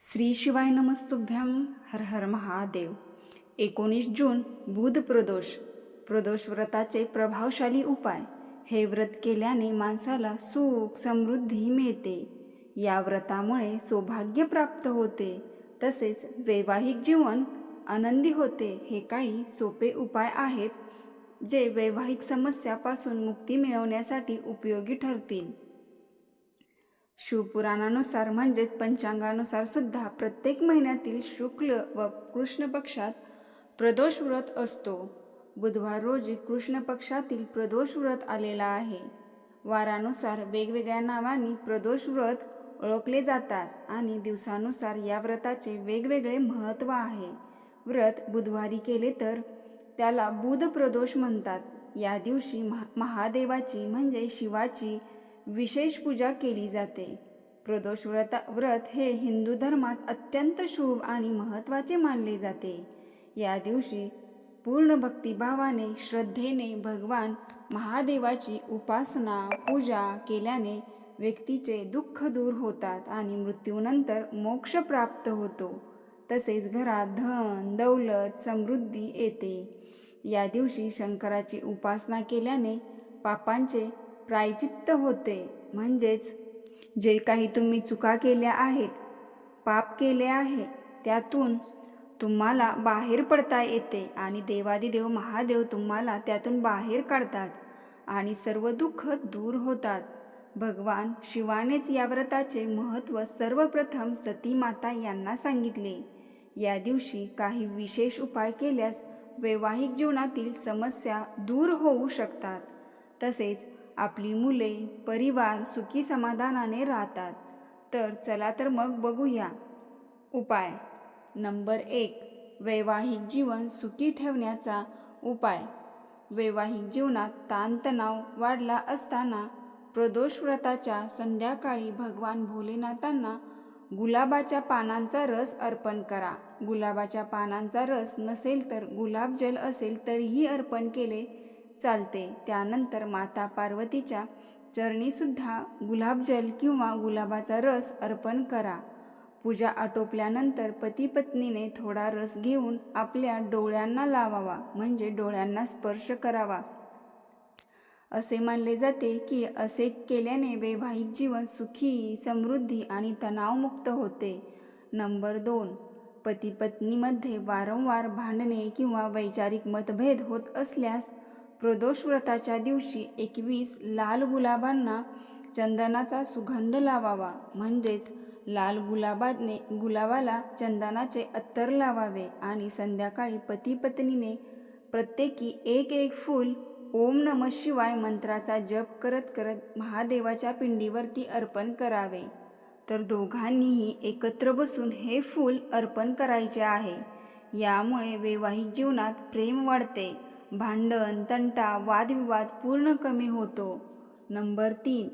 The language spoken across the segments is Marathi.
श्री शिवाय नमस्तुभ्यं हर हर महादेव. एकोणीस जून बुध प्रदोष. प्रदोष व्रताचे प्रभावशाली उपाय. हे व्रत केल्याने माणसाला सुख समृद्धी मिळते. या व्रतामुळे सौभाग्य प्राप्त होते. तसेच वैवाहिक जीवन आनंदी होते हे काही सोपे उपाय आहेत जे वैवाहिक समस्यापासून मुक्ती मिळवण्यासाठी उपयोगी ठरतील. शिवपुराणानुसार म्हणजेच पंचांगानुसार सुद्धा प्रत्येक महिन्यातील शुक्ल व कृष्ण पक्षात प्रदोष व्रत असतो. बुधवार रोजी कृष्ण पक्षातील प्रदोष व्रत आलेला आहे. वारानुसार वेगवेगळ्या नावांनी प्रदोष व्रत ओळखले जातात आणि दिवसानुसार या व्रताचे वेगवेगळे महत्त्व आहे. व्रत बुधवारी केले तर त्याला बुध प्रदोष म्हणतात. या दिवशी महा महादेवाची म्हणजे शिवाची विशेष पूजा केली जाते. प्रदोष व्रत व्रत हे हिंदू धर्मात अत्यंत शुभ आणि महत्त्वाचे मानले जाते. या दिवशी पूर्ण भक्तिभावाने श्रद्धेने भगवान महादेवाची उपासना पूजा केल्याने व्यक्तीचे दुःख दूर होतात आणि मृत्यूनंतर मोक्ष प्राप्त होतो. तसेच घरात धन दौलत समृद्धी येते. या दिवशी शंकराची उपासना केल्याने पापांचे प्रायचित्त होते. म्हणजेच जे काही तुम्ही चुका केल्या आहेत पाप केले आहे त्यातून तुम्हाला बाहेर पडता येते आणि देवादिदेव महादेव तुम्हाला त्यातून बाहेर काढतात आणि सर्व दुःख दूर होतात. भगवान शिवानेच या व्रताचे महत्त्व सर्वप्रथम सती माता यांना सांगितले. या दिवशी काही विशेष उपाय केल्यास वैवाहिक जीवनातील समस्या दूर होऊ शकतात. तसेच आपली मुले परिवार सुखी समाधानाने राहतात. तर चला तर मग बघूया. उपाय. नंबर एक. वैवाहिक जीवन सुखी ठेवण्याचा उपाय. वैवाहिक जीवनात ताणतणाव वाढला असताना प्रदोष व्रताच्या संध्याकाळी भगवान भोलेनाथांना गुलाबाच्या पानांचा रस अर्पण करा. गुलाबाच्या पानांचा रस नसेल तर गुलाबजल असेल तरीही अर्पण केले चालते. त्यानंतर माता पार्वतीच्या चरणीसुद्धा गुलाबजल किंवा गुलाबाचा रस अर्पण करा. पूजा आटोपल्यानंतर पती पत्नीने थोडा रस घेऊन आपल्या डोळ्यांना लावावा म्हणजे डोळ्यांना स्पर्श करावा. असे मानले जाते की असे केल्याने वैवाहिक जीवन सुखी समृद्धी आणि तणावमुक्त होते. नंबर दोन. पती पत्नीमध्ये वारंवार भांडणे किंवा वैचारिक मतभेद होत असल्यास प्रदोष व्रताच्या दिवशी एकवीस लाल गुलाबांना चंदनाचा सुगंध लावावा. म्हणजेच लाल गुलाबाने गुलाबाला चंदनाचे अत्तर लावावे आणि संध्याकाळी पती पत्नीने प्रत्येकी एक एक फूल ओम नम शिवाय मंत्राचा जप करत करत महादेवाच्या पिंडीवरती अर्पण करावे. तर दोघांनीही एकत्र बसून हे फूल अर्पण करायचे आहे. यामुळे वैवाहिक जीवनात प्रेम वाढते. भांडण तंटा वादविवाद पूर्ण कमी होतो. नंबर तीन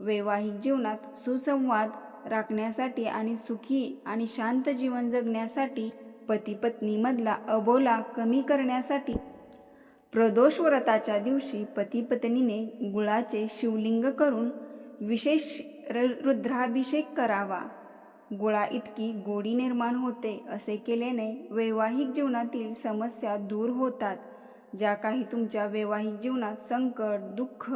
वैवाहिक जीवनात सुसंवाद राखण्यासाठी आणि सुखी आणि शांत जीवन जगण्यासाठी पती पत्नीमधला अबोला कमी करण्यासाठी. प्रदोष व्रताच्या दिवशी पती पत्नीने गुळाचे शिवलिंग करून विशेष र रुद्राभिषेक करावा. गुळा इतकी गोडी निर्माण होते असे केल्याने वैवाहिक जीवनातील समस्या दूर होतात. ज्या काही तुमच्या वैवाहिक जीवनात संकट दुःख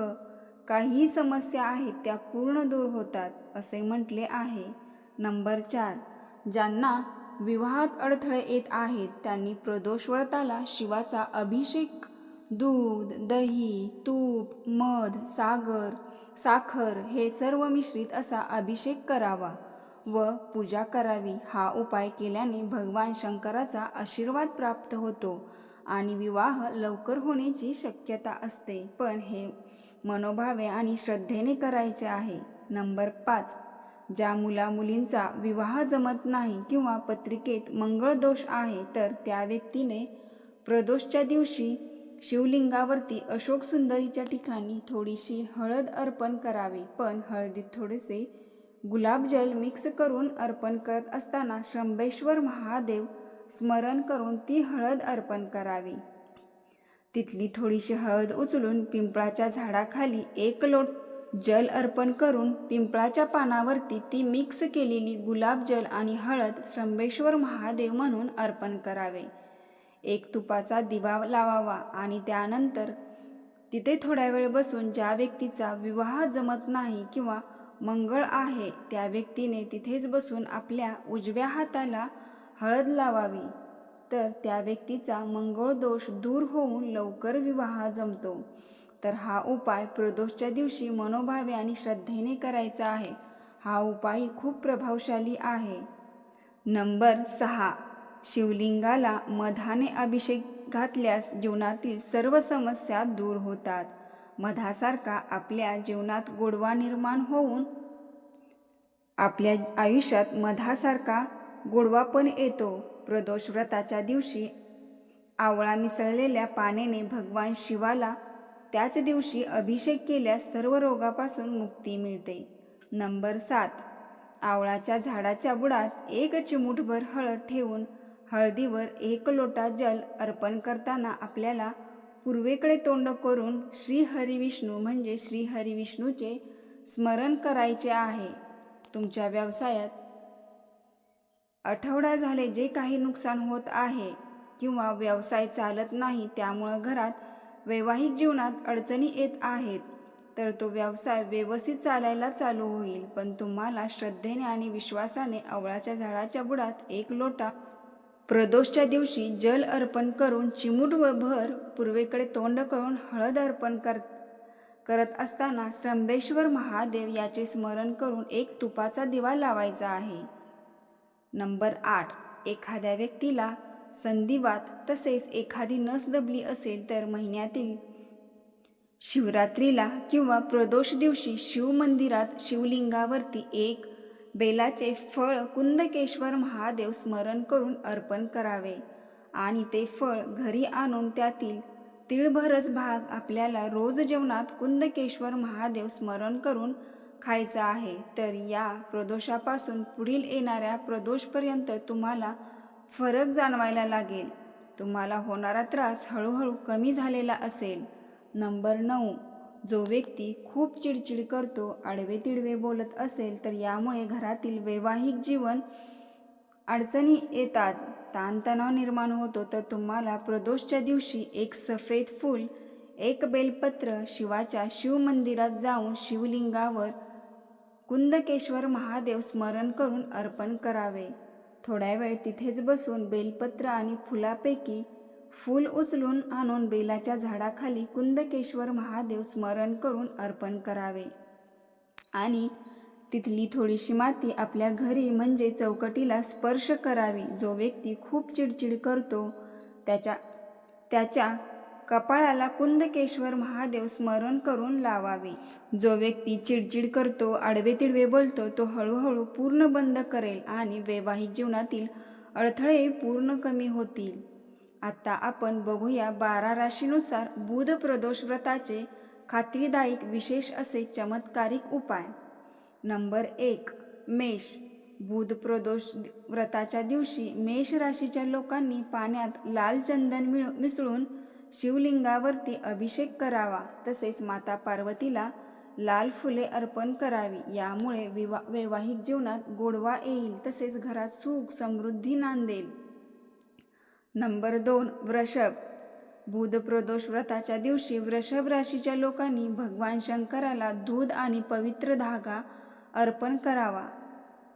काही समस्या आहेत त्या पूर्ण दूर होतात असे म्हटले आहे. नंबर चार. ज्यांना विवाहात अडथळे येत आहेत त्यांनी प्रदोष व्रताला शिवाचा अभिषेक दूध दही तूप मध सागर साखर हे सर्व मिश्रित असा अभिषेक करावा व पूजा करावी हा उपाय केल्याने भगवान शंकराचा आशीर्वाद प्राप्त होतो. आणि विवाह लवकर होण्याची शक्यता असते. पण हे मनोभावे आणि श्रद्धेने करायचे आहे. नंबर पाच. ज्या मुला मुलींचा विवाह जमत नाही किंवा पत्रिकेत मंगळ दोष आहे तर त्या व्यक्तीने प्रदोषच्या दिवशी शिवलिंगावरती अशोक सुंदरीच्या ठिकाणी थोडीशी हळद अर्पण करावी. पण हळदीत थोडेसे गुलाबजल मिक्स करून अर्पण करत असताना श्रंबेश्वर महादेव स्मरण करून ती हळद अर्पण करावी. तिथली थोडीशी हळद उचलून पिंपळाच्या झाडाखाली एक लोट जल अर्पण करून पिंपळाच्या पानावरती ती मिक्स केलेली गुलाबजल आणि हळद श्रंबेश्वर महादेव म्हणून अर्पण करावे. एक तुपाचा दिवा लावावा आणि त्यानंतर तिथे थोड्या वेळ बसून ज्या व्यक्तीचा विवाह जमत नाही किंवा मंगळ आहे त्या व्यक्तीने तिथेच बसून आपल्या उजव्या हाताला हळद लावावी. तर त्या व्यक्तीचा मंगळ दोष दूर होऊन लवकर विवाह जमतो. तर हा उपाय प्रदोषच्या दिवशी मनोभावे आणि श्रद्धेने करायचा आहे. हा उपाय खूप प्रभावशाली आहे. नंबर सहा. शिवलिंगाला मधाने अभिषेक घातल्यास जीवनातील सर्व समस्या दूर होतात. मधासारखा आपल्या जीवनात गोडवा निर्माण होऊन आपल्या आयुष्यात मधासारखा गोडवा पण येतो. प्रदोष व्रताच्या दिवशी आवळा मिसळलेल्या पाण्याने भगवान शिवाला त्याच दिवशी अभिषेक केल्यास सर्व रोगापासून मुक्ती मिळते. नंबर सात. आवळाच्या झाडाच्या बुडात एक चिमूटभर हळद ठेवून हळदीवर एक लोटा जल अर्पण करताना आपल्याला पूर्वेकडे तोंड करून श्री हरिविष्णू म्हणजे श्री हरिविष्णूचे स्मरण करायचे आहे. तुमच्या व्यवसायात आठवडा झाले जे काही नुकसान होत आहे किंवा व्यवसाय चालत नाही त्यामुळं घरात वैवाहिक जीवनात अडचणी येत आहेत तर तो व्यवसाय व्यवस्थित चालायला चालू होईल. पण तुम्हाला श्रद्धेने आणि विश्वासाने आवळाच्या झाडाच्या बुडात एक लोटा प्रदोषच्या दिवशी जल अर्पण करून चिमूट व भर पूर्वेकडे तोंड करून हळद अर्पण कर करत असताना श्रंभेश्वर महादेव याचे स्मरण करून एक तुपाचा दिवा लावायचा आहे. नंबर आठ. एखाद्या व्यक्तीला संधिवात तसेच एखादी नस दबली असेल तर महिन्यातील शिवरात्रीला किंवा प्रदोष दिवशी शिव मंदिरात शिवलिंगावरती एक बेलाचे फळ कुंदकेश्वर महादेव स्मरण करून अर्पण करावे आणि ते फळ घरी आणून त्यातील तिळभरच भाग आपल्याला रोज जेवणात कुंदकेश्वर महादेव स्मरण करून खायचा आहे तर या प्रदोषापासून पुढील येणाऱ्या प्रदोषपर्यंत तुम्हाला फरक जाणवायला लागेल. तुम्हाला होणारा त्रास हळूहळू कमी झालेला असेल. नंबर नऊ. जो व्यक्ती खूप चिडचिड करतो आडवे तिडवे बोलत असेल तर यामुळे घरातील वैवाहिक जीवन अडचणी येतात. ताणतणाव निर्माण होतो तर तुम्हाला प्रदोषच्या दिवशी एक सफेद फूल एक बेलपत्र शिवाच्या शिवमंदिरात जाऊन शिवलिंगावर कुंदकेश्वर महादेव स्मरण करून अर्पण करावे. थोड्या वेळ तिथेच बसून बेलपत्र आणि फुलापैकी फूल उचलून आणून बेलाच्या झाडाखाली कुंदकेश्वर महादेव स्मरण करून अर्पण करावे. आणि तिथली थोडीशी माती आपल्या घरी म्हणजे चौकटीला स्पर्श करावी. जो व्यक्ती खूप चिडचिड करतो त्याच्या त्याच्या कपाळाला कुंदकेश्वर महादेव स्मरण करून लावावे. जो व्यक्ती चिडचिड करतो आडवे तिडवे बोलतो तो हळूहळू पूर्ण बंद करेल आणि वैवाहिक जीवनातील अडथळे पूर्ण कमी होतील. आता आपण बघूया बारा राशीनुसार बुध प्रदोष व्रताचे खात्रीदायक विशेष असे चमत्कारिक उपाय. नंबर एक मेष. बुध प्रदोष व्रताच्या दिवशी मेष राशीच्या लोकांनी पाण्यात लाल चंदन मिळ मिसळून शिवलिंगावरती अभिषेक करावा तसेच माता पार्वतीला लाल फुले अर्पण करावी. यामुळे विवा वैवाहिक जीवनात गोडवा येईल तसेच घरात सुख समृद्धी नांदेल. नंबर दोन वृषभ. बुधप्रदोष व्रताच्या दिवशी वृषभ राशीच्या लोकांनी भगवान शंकराला दूध आणि पवित्र धागा अर्पण करावा.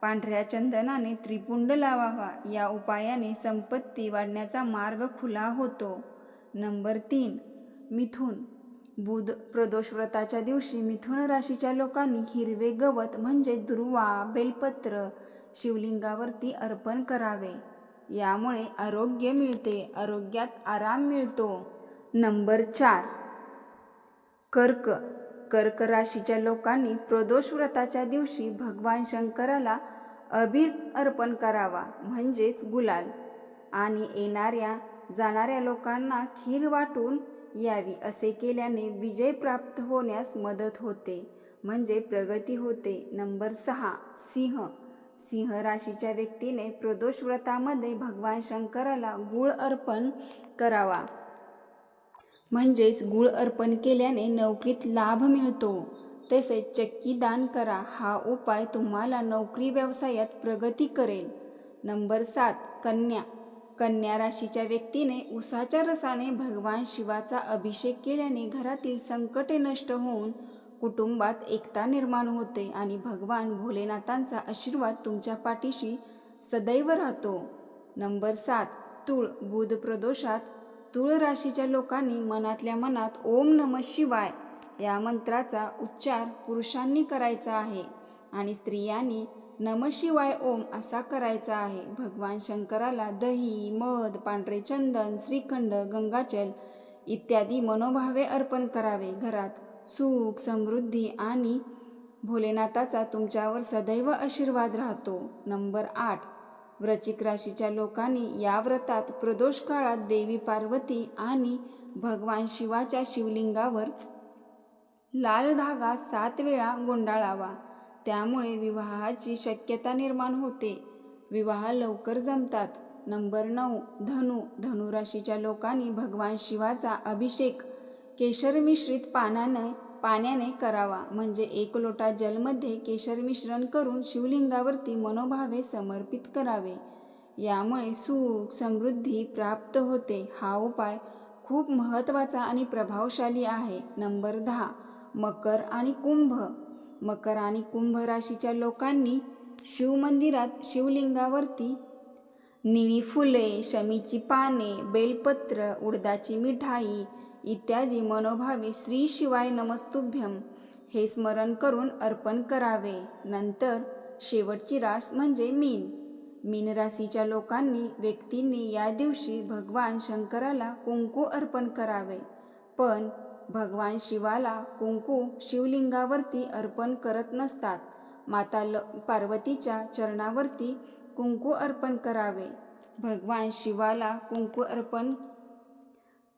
पांढऱ्या चंदनाने त्रिपुंड लावावा. या उपायाने संपत्ती वाढण्याचा मार्ग खुला होतो. नंबर तीन मिथुन. बुध प्रदोष व्रताच्या दिवशी मिथुन राशीच्या लोकांनी हिरवे गवत म्हणजे दुर्वा बेलपत्र शिवलिंगावरती अर्पण करावे. यामुळे आरोग्य मिळते आरोग्यात आराम मिळतो. नंबर चार कर्क. कर्क राशीच्या लोकांनी प्रदोष व्रताच्या दिवशी भगवान शंकराला अबीर अर्पण करावा म्हणजेच गुलाल. आणि येणाऱ्या जाणाऱ्या लोकांना खीर वाटून यावी असे केल्याने विजय प्राप्त होण्यास मदत होते. म्हणजे प्रगती होते. नंबर सहा सिंह. सिंह राशीच्या व्यक्तीने प्रदोष व्रतामध्ये भगवान शंकराला गुळ अर्पण करावा. म्हणजेच गुळ अर्पण केल्याने नोकरीत लाभ मिळतो. तसेच चक्की दान करा. हा उपाय तुम्हाला नोकरी व्यवसायात प्रगती करेल. नंबर सात कन्या. कन्या राशीच्या व्यक्तीने उसाच्या रसाने भगवान शिवाचा अभिषेक केल्याने घरातील संकटे नष्ट होऊन कुटुंबात एकता निर्माण होते आणि भगवान भोलेनाथांचा आशीर्वाद तुमच्या पाठीशी सदैव राहतो. नंबर सात तूळ बुध प्रदोषात तूळ राशीच्या लोकांनी मनातल्या मनात ओम नम शिवाय या मंत्राचा उच्चार पुरुषांनी करायचा आहे आणि स्त्रियांनी नमशिवाय ओम असा करायचा आहे. भगवान शंकराला दही मध पांढरे चंदन श्रीखंड गंगाजल इत्यादी मनोभावे अर्पण करावे. घरात सुख समृद्धी आणि भोलेनाथाचा तुमच्यावर सदैव आशीर्वाद राहतो. नंबर आठ. व्रचिक राशीच्या लोकांनी या व्रतात प्रदोष काळात देवी पार्वती आणि भगवान शिवाच्या शिवलिंगावर लाल धागा सात वेळा गुंडाळावा. त्यामुळे विवाहाची शक्यता निर्माण होते. विवाह लवकर जमतात. नंबर नऊ धनु. धनुराशीच्या लोकांनी भगवान शिवाचा अभिषेक केशर मिश्रित पानाने पाण्याने करावा. म्हणजे एक लोटा जलमध्ये केशर मिश्रण करून शिवलिंगावरती मनोभावे समर्पित करावे. यामुळे सुख समृद्धी प्राप्त होते. हा उपाय खूप महत्त्वाचा आणि प्रभावशाली आहे. नंबर दहा मकर आणि कुंभ. मकर आणि कुंभ राशीच्या लोकांनी शिवमंदिरात शिवलिंगावरती निळी फुले शमीची पाने बेलपत्र उडदाची मिठाई इत्यादी मनोभावे श्री शिवाय नमस्तुभ्यम हे स्मरण करून अर्पण करावे. नंतर शेवटची रास म्हणजे मीन. मीन राशीच्या लोकांनी व्यक्तींनी या दिवशी भगवान शंकराला कुंकू अर्पण करावे. पण भगवान शिवाला कुंकू शिवलिंगावरती अर्पण करत नसतात. माता ल पार्वतीच्या चरणावरती कुंकू अर्पण करावे. भगवान शिवाला कुंकू अर्पण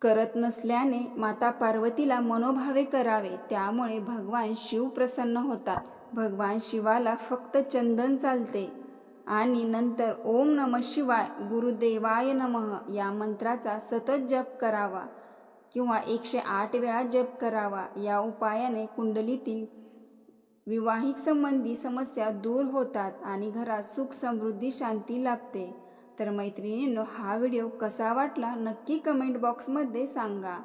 करत नसल्याने माता पार्वतीला मनोभावे करावे त्यामुळे भगवान शिव प्रसन्न होतात. भगवान शिवाला फक्त चंदन चालते. आणि नंतर ओम नम शिवाय गुरुदेवाय नमः या मंत्राचा सतत जप करावा. किंवा एकशे आठ वेळा जप करावा. या उपायाने कुंडलीतील विवाहिक संबंधी समस्या दूर होतात आणि घरात सुख समृद्धी शांती लाभते. तर मैत्रिणींनो हा व्हिडिओ कसा वाटला नक्की कमेंट बॉक्समध्ये सांगा.